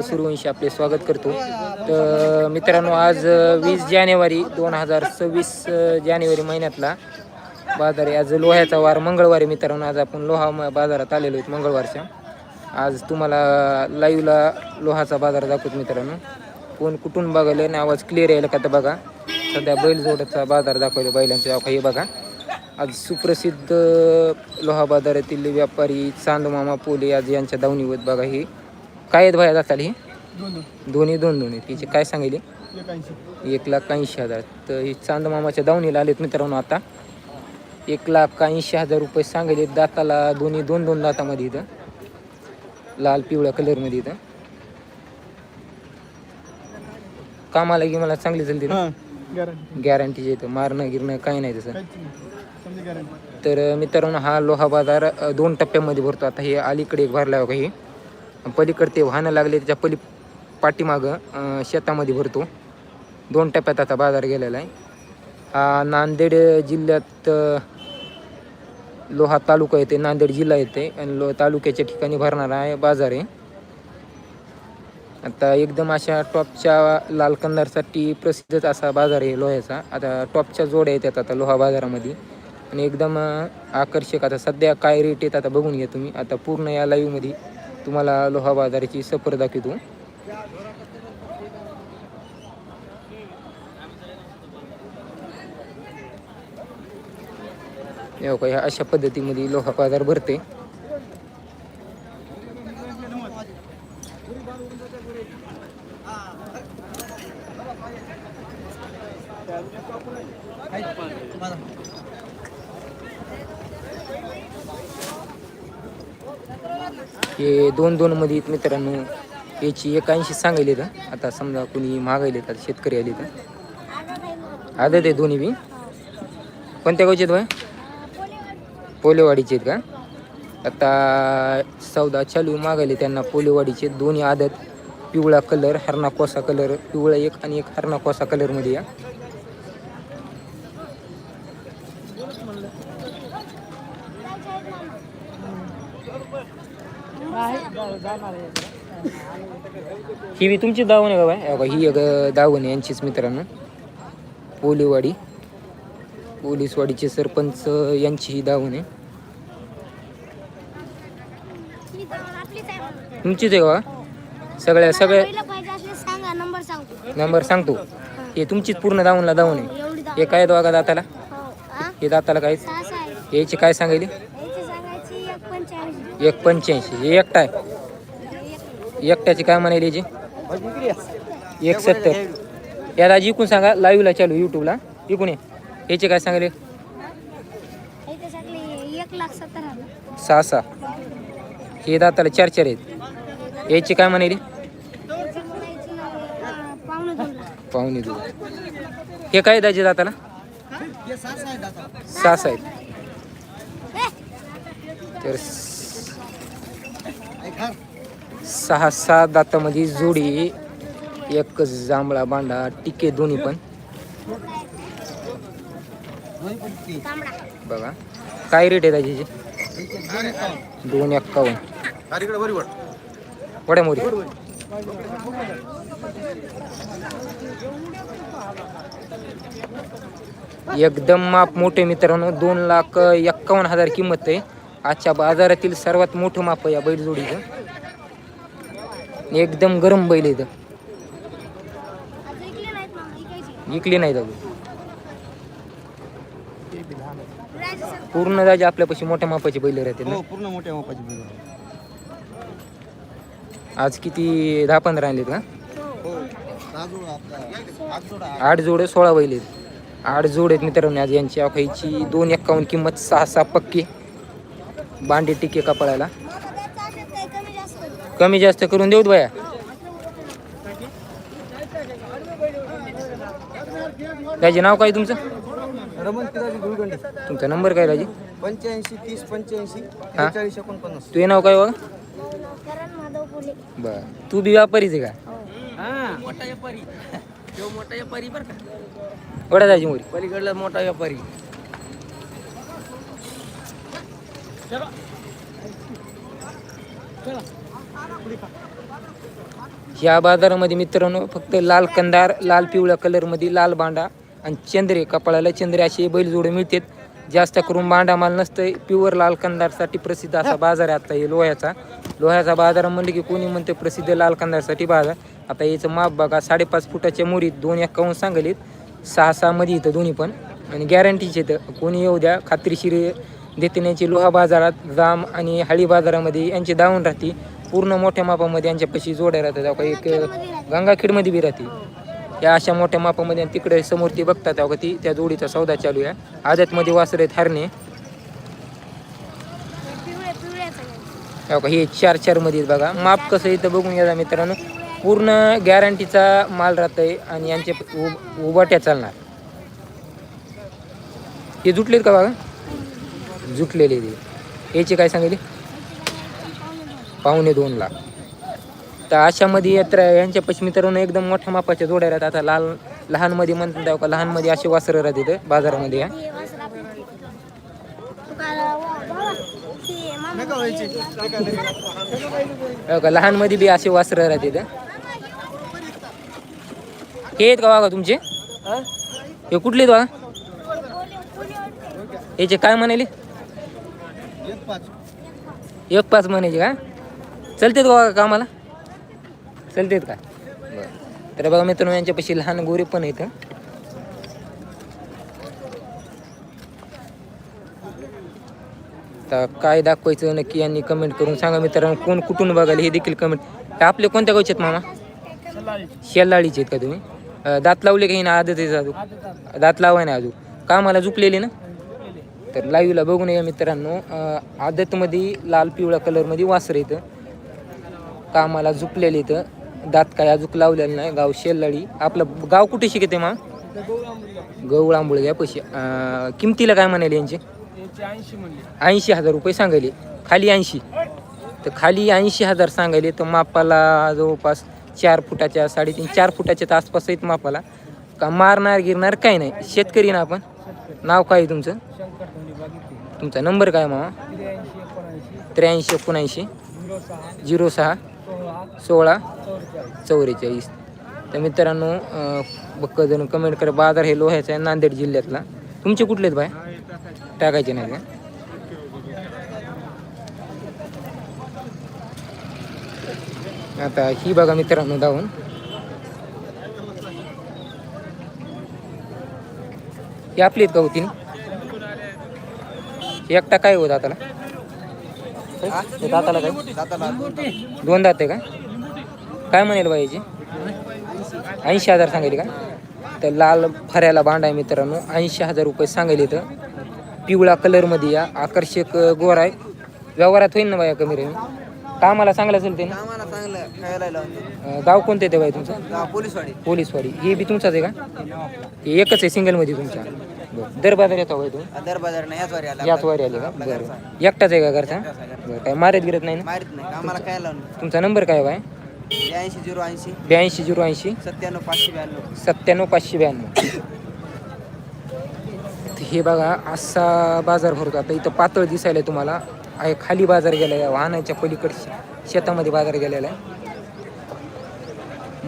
सूर्यवंशी आपले स्वागत करतो. तर मित्रांनो आज वीस जानेवारी दोन हजार सव्वीस जानेवारी महिन्यातला बाजार आहे. आज लोह्याचा वार मंगळवारी मित्रांनो आज आपण लोहा म- बाजारात आलेलो आहेत मंगळवारच्या. आज तुम्हाला लाईव्हला लोहाचा बाजार दाखवतो मित्रांनो. कोण कुठून बघायला आणि आवाज क्लिअर यायला का तर बघा. सध्या बैलजोडाचा बाजार दाखवले बैलांच्या हे बघा. आज सुप्रसिद्ध लोहा बाजारातील व्यापारी चांदमामा पोले आज यांच्या दावणीवर बघा ही. काय आहेत भाया जाताल ही दोन्ही दोन दोन आहेत. तिचे काय सांगितले? एक लाख ऐंशी हजार. तर ही चांदमामाच्या दावणीला आलेत मित्रांनो आता. एक लाख ऐंशी हजार रुपये सांगितले दाताला. दोन्ही दोन दोन दातामध्ये इथं. लाल पिवळ्या कलरमध्ये इथं. कामाला की मला चांगली चालते गॅरंटीचे येतं मारणं गिरणं काही नाही तसं. तर मित्रांनो हा लोहा बाजार दोन टप्प्यामध्ये भरतो. आता हे अलीकडे एक भरला आहे हे. पलीकडे ते वाहनं लागले त्याच्या पली पाठीमागं शेतामध्ये भरतो. दोन टप्प्यात आता बाजार गेलेला आहे. हा नांदेड जिल्ह्यात लोहा तालुका येते नांदेड जिल्हा येते आणि लो तालुक्याच्या ठिकाणी भरणारा आहे बाजार आहे. आता एकदम अशा टॉपच्या लाल कंदारसाठी प्रसिद्धच असा बाजार आहे लोह्याचा. आता टॉपच्या जोड्या येतात आता लोहा बाजारामध्ये. आणि एकदम आकर्षक. आता सध्या काय रेट येत आता बघून घ्या तुम्ही. आता पूर्ण या लाईव्हमध्ये तुम्हाला लोहा बाजाराची सफर दाखवतो. हे बघा, ह्या अशा पद्धतीमध्ये लोहा बाजार भरते हे दोन दोन मध्ये आहेत मित्रांनो. याची एकाऐंशी सांगायली सांगायले तर आता समजा कुणी मागायले तर शेतकरी आले तर आदत आहे दोन्ही बी. कोणत्या गावचे आहेत भाई? पोलेवाडीचे आहेत का? आता चौदा चालू मागायले त्यांना पोलेवाडीचे दोन्ही आदत. पिवळा कलर हरणा कोसा कलर पिवळा एक आणि एक हरणा कोसा कलरमध्ये या ही बी तुमची दावण आहे का बाय? हे बघा, ही एक दावण आहे यांचीच मित्रांनो. पोलेवाडी पोलीसवाडीचे सरपंच यांची ही दावण आहे. तुमचीच आहे का? बा? सगळ्या सगळ्या सांगा नंबर सांगतो. नंबर सांगतो. हे तुमचीच पूर्ण दावणला दावण आहे. एवढी दाव हे काय दोघा दाताला? हो आ? हे दाताला काय? सहा सहा आहे. याची काय सांगायली? याची सांगायची एक पंच्याऐंशी. एक पंच्याऐंशी. हे एकटा आहे. एकट्याची काय म्हणाली याची? एक सत्तर. या दाजी इकून सांगा लाईव्हला चालू यूट्यूबला इकून ये. याचे काय सांगले? सहा सहा हे दाताला चार चार आहेत. याची काय म्हणाली पाहुणे दोन हे काय दाजी दाताला? सहा सहा आहेत तर सहा सहा दातामध्ये जोडी एक जांभळा बांडा टिके दोन्ही पण. बघा. काय रेट आहे त्याची दोन एक्कावन्न. वड्या मोरी. एकदम माप मोठे मित्रांनो दोन लाख एक्कावन्न हजार किंमत आहे. आजच्या बाजारातील सर्वात मोठं माप आहे या बैलजोडीचं. एकदम गरम बैल इथं विकली नाही जाऊ पूर्ण जाजे आपल्यापाशी मोठ्या मापाचे बैल राहते ना? हो पूर्ण मोठ्या मापाची बैल आज किती दहा पंधरा आणलेत का? हो. आजोडा आठ जोड सोळा बैल आहेत. आठ जोड आहेत मित्रांनो आज यांची अखाईची दोन एक्कावन्न किंमत सहा सहा पक्के. बांडे टिके कपाळाला काही कमी जास्त होईल. कमी जास्त करून देऊत बाया. त्याचे नाव काय तुमचं? रमण गुळगंडी तुमचा नंबर काय राजी? पंच्याऐंशी तीस पंच्याऐंशी एकोणपन्नास. तुझे नाव काय बघा करण माधव फुले. बर. तू बी व्यापारीच आहे का? हा. मोठा व्यापारी. तो मोठा व्यापारी बरं का. वडा जायची मोरी. पलीकडला मोठा व्यापारी. या बाजारामध्ये मित्रांनो फक्त लाल कंदार लाल पिवळ्या कलरमध्ये लाल बांडा आणि चंद्रे कपाळाला चंद्रे असे बैलजोडे मिळतात. जास्त करून बांडा माल नसतं प्युअर लाल कंदारसाठी प्रसिद्ध असा बाजार आहे आता हे लोह्याचा. लोह्याचा बाजार म्हणलं की कोणी म्हणते प्रसिद्ध लाल कंदारसाठी बाजार. आता याचं माप बघा. साडेपाच फुटाच्या मुरीत दोन एकावन्न सांगलीत. सहा सहामध्ये इथं दोन्ही पण. आणि गॅरंटीचे इथं. कोणी येऊ द्या. खात्रीशीर देतण्याची लोहा बाजारात. जाम आणि हळी बाजारामध्ये यांची दावून राहते. पूर्ण मोठ्या मापामध्ये यांच्यापाशी जोड्या राहतात. अहो का एक गंगाखेडमध्ये बी राहते. या अशा मोठ्या मापामध्ये आणि तिकडे समोर ती बघतात अहो का ती त्या जोडीचा सौदा चालू आहे. आदतमध्ये वासर आहेत हरणे. का हे चार चारमध्ये आहेत बघा. माप कसं इथं बघून घ्या मित्रांनो. पूर्ण गॅरंटीचा माल राहतंय आणि यांचे उब उबाट्या चालणार. हे जुटलेत का बघा? जुटलेले ते. याचे काय सांगितले? पावणे दोन लाख. तर अशामध्ये यात्रा पश्चिमी तरुण एकदम मोठ्या मापाच्या जोड्या राहतात. आता लाल लहानमध्ये म्हणतात का लहानमध्ये असे वासरं राहतात बाजारामध्ये या. हो का लहानमध्ये बी असे वासरं राहतात हे. आहेत का बघा तुमचे? हे कुठले आहेत बघा याचे काय म्हणाले? एक पाच म्हणायचे का? चलतेत का बघा कामाला? चलतेत का? बरं तर बघा मित्रांनो यांच्यापाशी लहान गोरे पण आहेत तर काय दाखवायचं नक्की यांनी कमेंट करून सांगा मित्रांनो कोण कुठून बघायला हे देखील कमेंट आपले कोणत्या गावचे आहेत मामा? शेलाळीचे आहेत का तुम्ही? दात लावले काही ना आदत आहे अजून? दात लावाय ना अजून. कामाला झुकलेले ना? तर लाईव्हला बघून या मित्रांनो आदतमध्ये लाल पिवळ्या कलरमध्ये वासर येतं कामाला झुकलेले इथं. दात काय अजूक लावलेलं नाही. गाव शेल्लाळी आपलं गाव कुठे शिकते मा? गवळ आंबोळे या पैसे. किमतीला काय म्हणाले यांचे? ऐंशी हजार रुपये सांगायले. खाली ऐंशी. तर खाली ऐंशी हजार सांगायले तर मापाला जवळपास चार फुटाच्या साडेतीन चार फुटाच्या तर आसपास आहेत मापाला. का मारणार गिरणार काही नाही. शेतकरी ना आपण. नाव काय आहे तुमचं? तुमचा नंबर काय मामा? त्र्याऐंशी एकोणऐंशी. झिरो सहा. सोळा चौवेचाळीस. तर मित्रांनो बक्कजण कमेंट करा. बाजार हे लोह्याचा आहे नांदेड जिल्ह्यातला. तुमचे कुठले आहेत बाय? टाकायचे नाही का? आता ही बघा मित्रांनो धावून ही आपली आहेत का होती एकटा काय होत दाताला हे दाताला काय? दोन दात आहे का? काय म्हणेल बा याची ऐंशी हजार सांगायले का? तर लाल फऱ्याला बांड आहे मित्रांनो. ऐंशी हजार रुपये सांगायले तर पिवळा कलरमध्ये या. आकर्षक गोर आहे. व्यवहारात होईल ना बाया कमी रे कामाला चांगलं असेल ते ना? आम्हाला चांगलं. खायला लावून अं, गाव कोणतं येते बाई तुमचं? गाव पोलीसवाडी. पोलीसवाडी. हे बी तुमचाच आहे का? हे एकच आहे सिंगलमध्ये तुमच्या. बरं दर बाजार येतो बाई तुम्ही दर बाजार नाही याच वारी आला. याच वारी आले का? बरं. एकटाच आहे का घरचा? बरं काय मारत गिरत नाही ना? मारित नाही. आम्हाला काय लावून तुमचा नंबर काय बाय? ब्याऐंशी झिरो ऐंशी. ब्याऐंशी झिरो ऐंशी. सत्त्याण्णव पाचशे ब्याण्णव. सत्त्याण्णव पाचशे ब्याण्णव. हे बघा असा बाजार भरतो. आता इथं पातळ दिसायला तुम्हाला. आहे खाली बाजार गेलेला आहे वाहनाच्या पलीकडे शेतामध्ये बाजार गेलेला आहे.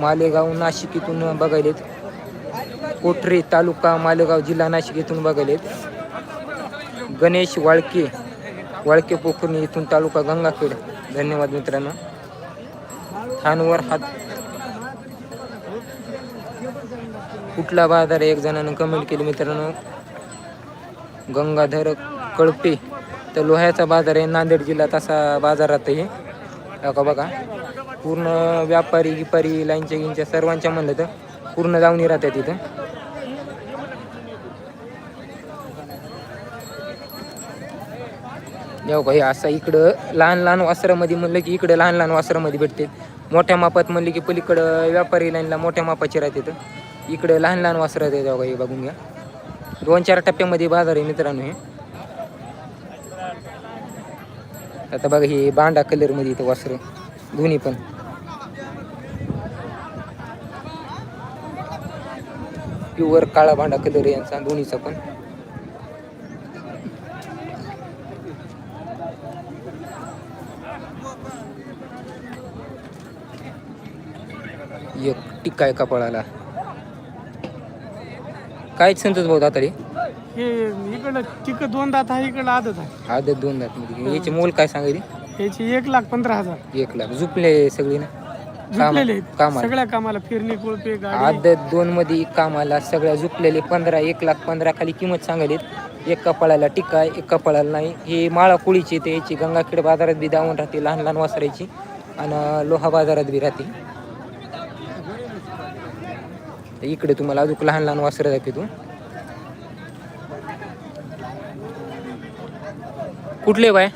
मालेगाव नाशिक इथून बघायलेत. कोठरे तालुका मालेगाव जिल्हा नाशिक इथून बघायलेत. गणेश वाळके वाळके पोखरणी इथून तालुका गंगाखेड. धन्यवाद मित्रांनो. थानवर हात. कुठला बाजार आहे? एक जणानं कमेंट केली मित्रांनो. गंगाधर कळपे. तर लोह्याचा बाजार आहे. नांदेड जिल्ह्यात असा बाजारात हे का बघा. पूर्ण व्यापारी गिपारी लाईनच्या गिनच्या सर्वांच्या म्हणलं तर पूर्ण जाऊन राहतात तिथं जाऊ का हे असं इकडं लहान लहान वासरामध्ये म्हणलं की इकडं लहान लहान वासरामध्ये भेटते. मोठ्या मापात म्हणलं की पलीकडं व्यापारी लाईनला मोठ्या मापाचे राहते तर. इकडं लहान लहान वासरात राहते जाऊ का हे बघून घ्या. दोन चार टप्प्यामध्ये बाजार आहे मित्रांनो हे. आता बघा हे बांडा कलरमध्ये इथं वासरं दोन्ही पण. प्युअर काळा भांडा कलर यांचा दोन्हीचा पण एक टिक्का आहे कपाळाला. काय संतोष भाऊ दातारी? हे इकडं दोन दात आहे इकडं आदत आहे. आदत दोन दात मध्ये. याचे मोल काय सांगायचे? याची एक लाख पंधरा हजार. एक लाख. झुपले सगळी ना? झुकलेले आहेत. कामाला. सगळ्या कामाला फिरणी कोळपे गाडी. आदत दोन मध्ये कामाला सगळ्या झुकलेले पंधरा एक लाख पंधरा खाली किंमत सांगायली एक कपाळाला टिक्का आहे एक कपाळाला नाही. हे माळा कुळीची ते याची गंगाखेड बाजारात बी दावून राहते लहान लहान वासरायची. आणि लोहा बाजारात बी राहते. तर इकडे तुम्हाला अजून लहान लहान वासरं दाखवतो कुठले बाय?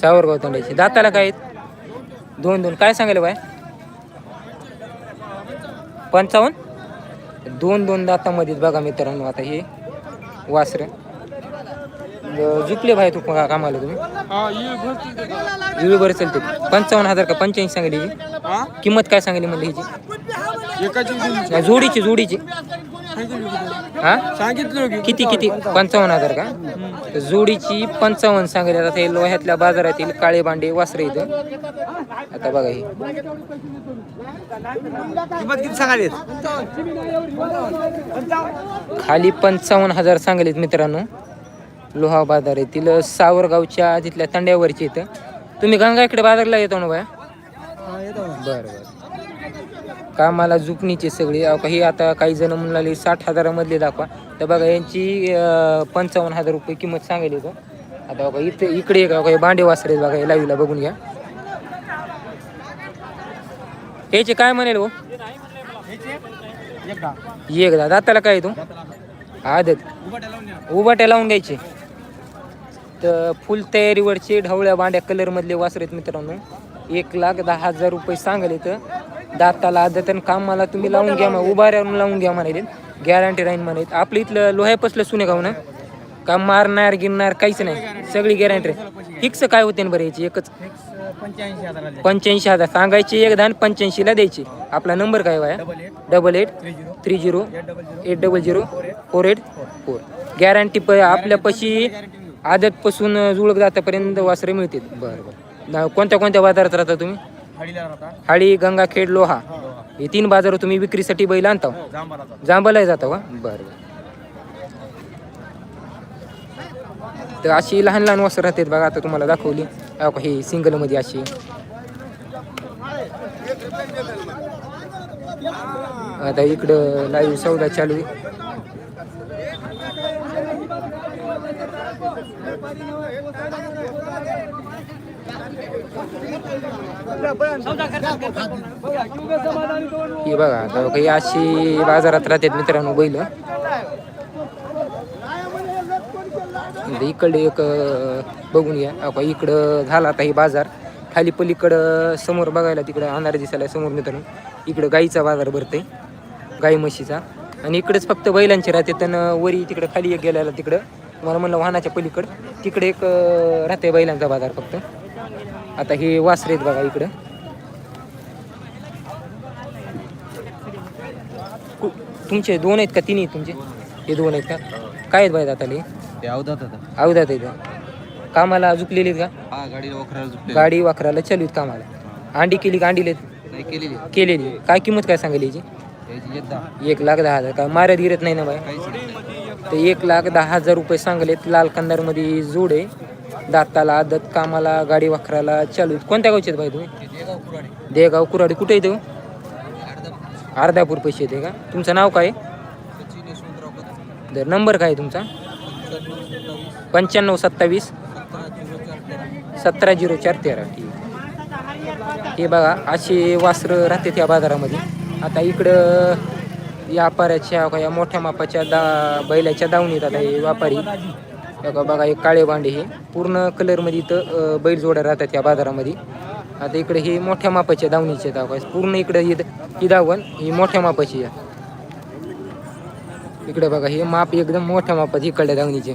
सावरगाव तोंड्याचे दाताला काय दोन दोन. काय सांगायला बाय? पंचावन्न? दोन दोन दातामध्ये बघा मित्रांनो आता हे वासर. झुकले भाई तू कामाला तुम्ही? बरं चालते पंचावन्न हजार का पंच्याऐंशी सांगली? किंमत काय सांगली म्हणली हिची एकाची दिली. नाही, जोडीची जोडीची. हा? सांगितलं की. किती किती? पंचावन्न हजार का? तर जोडीची पंचावन्न सांगली. आता हे लोह्यातल्या बाजारातील काळे बांडे वासरे इथं. आता बघा हे. किंमत किती सांगाले खाली पंचावन्न हजार सांगलीत मित्रांनो. लोहा बाजार येथील सावरगावच्या तिथल्या तंड्यावरची इथं. तुम्ही गंगा इकडे बाजारला येतो ना बाया? बरं बरं. कामाला जुपणीचे सगळे. काही आता काही जण म्हणाले साठ हजारामधले दाखवा. तर बघा यांची पंचावन्न हजार रुपये किंमत सांगायली इथं आता बघा इथे इकडे एक काही बांडे वासरे बघा लाईव्हला बघून घ्या. याचे काय म्हणेल हो? एक दा दाताला काय आहे तू? आदत. उभाट्या लावून द्यायचे तर फुल तयारीवरचे ढवळ्या बांड्या कलरमधले वासरेत मित्रांनो. एक लाख दहा हजार रुपये सांगले तर. दाताला आदत आणि कामाला तुम्ही लावून घ्या मग उभाऱ्यावरून लावून घ्या म्हणाले गॅरंटी राहीन म्हणाले आपलं इथलं लोह्यापसलं सुने गाव ना. का मारणार गिरणार काहीच नाही. सगळी गॅरंटी फिक्स काय होते ना बरं याची? एकच. पंच्याऐंशी हजार. सांगायचे एक दान पंच्याऐंशीला द्यायचे. आपला नंबर काय वाया double eight three zero eight double zero four eight four guarantee प आपल्यापाशी आदतपासून जुळक जातापर्यंत वासरे मिळतील. बरं बरं. कोणत्या कोणत्या बाजारात राहता तुम्ही? राहता हाळी गंगाखेड लोहा. हे तीन बाजार तुम्ही विक्रीसाठी बैल आणता राहता जांबाला जाता. का? बरं बरं. तर अशी लहान लहान वासर राहतात बघा आता तुम्हाला दाखवली. अहो हे सिंगलमध्ये अशी. आता इकडं लाईव्ह सौदा चालू आहे. ही बघा आता काही अशी बाजारात राहतात मित्रांनो बैल. इकडे एक बघून घ्या. अहो, इकडं झाला आता ही बाजार. खाली पलीकडं समोर बघायला तिकडं अनार दिसायला समोर मित्रांनो. इकडं गाईचा बाजार भरते गाई म्हशीचा. आणि इकडेच फक्त बैलांचे राहते. आणि वरी तिकडं खाली एक गेलेला तिकडं. मला म्हणलं वाहनाच्या पलीकडं. तिकडे एक राहते बैलांचा बाजार फक्त. आता हे वासरे आहेत बघा इकडं. कु- तुमचे दोन आहेत का तिन्ही आहेत तुमचे? हे दोन आहेत का? काय आहेत बाई दाताले? ते अवधात आता अवधात आहेत कामाला झुकलेली आहेत का? हा गाडीला वखराला गाडी वाकराला चालू आहेत कामाला. अंडी केली का? अंडीले? नाही केलेली केलेली. काय किंमत काय सांगेल याची? याची एकदा एक लाख दहा हजार. काय मारत गिरत नाही ना काहीच नाही. तर एक लाख दहा हजार रुपये सांगलेत लाल कंदारमध्ये जोड. आहे दाताला आदत कामाला गाडी वाखराला चालू आहेत. कोणत्या गावचे आहेत बाई तुम्ही? देगाव कुराडे कुराडी कुठे येतो हो? अर्धापूर पैसे येते का? तुमचं नाव काय? आहे? तर नंबर काय आहे तुमचा? पंच्याण्णव सत्तावीस सतरा झिरो चार तेरा. ठीक हे बघा असे वासरं राहते त्या बाजारामध्ये. आता इकडं व्यापाऱ्याच्या या मोठ्या मापाच्या दा बैलाच्या दावणीत आता हे व्यापारी बघा बघा हे काळे भांडे हे. पूर्ण कलरमध्ये इथं बैल जोड्या राहतात या बाजारामध्ये. आता इकडे हे मोठ्या मापाच्या दावणीचे दाखवा पूर्ण इकडे ही ही दावण ही मोठ्या मापाची आहे. इकडे बघा हे माप एकदम मोठ्या मापात इकडल्या दावणीचे.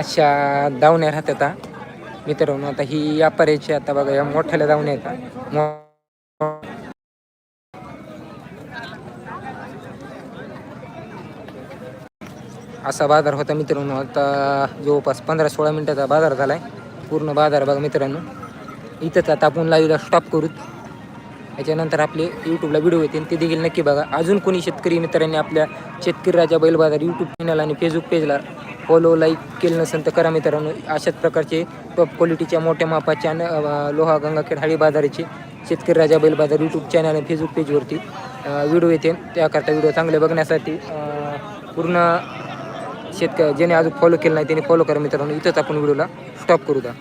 अशा दावण्या राहतात आता मित्रांनो आता ही व्यापाऱ्याची आता बघा या मोठ्याला दावण्या येतात असा बाजार होता मित्रांनो आता जवळपास पंधरा सोळा मिनिटाचा बाजार झाला आहे पूर्ण बाजार बघा मित्रांनो. इथंच आता आपण लाईव्हला स्टॉप करू याच्यानंतर आपले यूट्यूबला व्हिडिओ येतील ते देखील नक्की बघा. अजून कोणी शेतकरी मित्रांनी आपल्या शेतकरी राजा बैल बाजार यूट्यूब चॅनल आणि फेसबुक पेजला फॉलो लाईक केलं नसेल तर करा मित्रांनो. अशाच प्रकारचे टॉप क्वालिटीच्या मोठ्या मापाच्या न- लोहा गंगाखेड हाळी बाजाराचे शेतकरी राजा बैल बाजार यूट्यूब चॅनल आणि फेसबुक पेजवरती व्हिडिओ येते. त्याकरता व्हिडिओ चांगले बघण्यासाठी पूर्ण शेतक ज्याने अजून फॉलो केलं नाही त्याने फॉलो करा मित्रांनो. इथंच आपण व्हिडिओला स्टॉप करू द्या